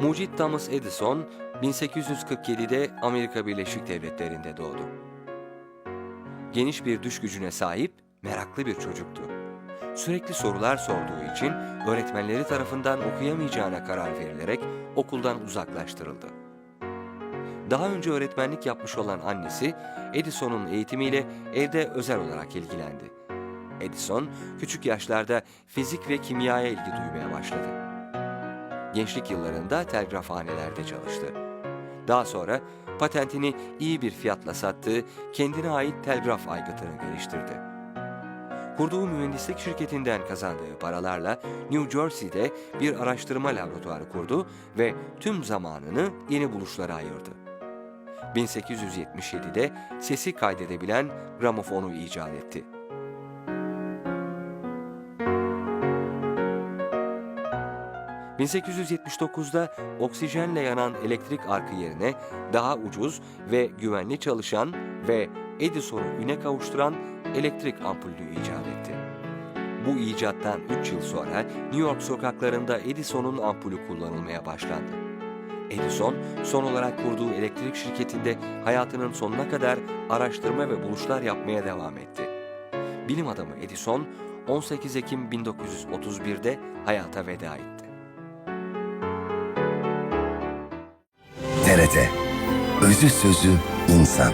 Mucit Thomas Edison 1847'de Amerika Birleşik Devletleri'nde doğdu. Geniş bir düş gücüne sahip, meraklı bir çocuktu. Sürekli sorular sorduğu için öğretmenleri tarafından okuyamayacağına karar verilerek okuldan uzaklaştırıldı. Daha önce öğretmenlik yapmış olan annesi Edison'un eğitimiyle evde özel olarak ilgilendi. Edison küçük yaşlarda fizik ve kimyaya ilgi duymaya başladı. Gençlik yıllarında telgrafhanelerde çalıştı. Daha sonra patentini iyi bir fiyatla sattığı kendine ait telgraf aygıtını geliştirdi. Kurduğu mühendislik şirketinden kazandığı paralarla New Jersey'de bir araştırma laboratuvarı kurdu ve tüm zamanını yeni buluşlara ayırdı. 1877'de sesi kaydedebilen gramofonu icat etti. ...1879'da oksijenle yanan elektrik arkı yerine daha ucuz ve güvenli çalışan ve Edison'u üne kavuşturan elektrik ampulünü icat etti. Bu icattan 3 yıl sonra New York sokaklarında Edison'un ampulü kullanılmaya başlandı. Edison son olarak kurduğu elektrik şirketinde hayatının sonuna kadar araştırma ve buluşlar yapmaya devam etti. Bilim adamı Edison 18 Ekim 1931'de hayata veda etti. TRT Özü Sözü İnsan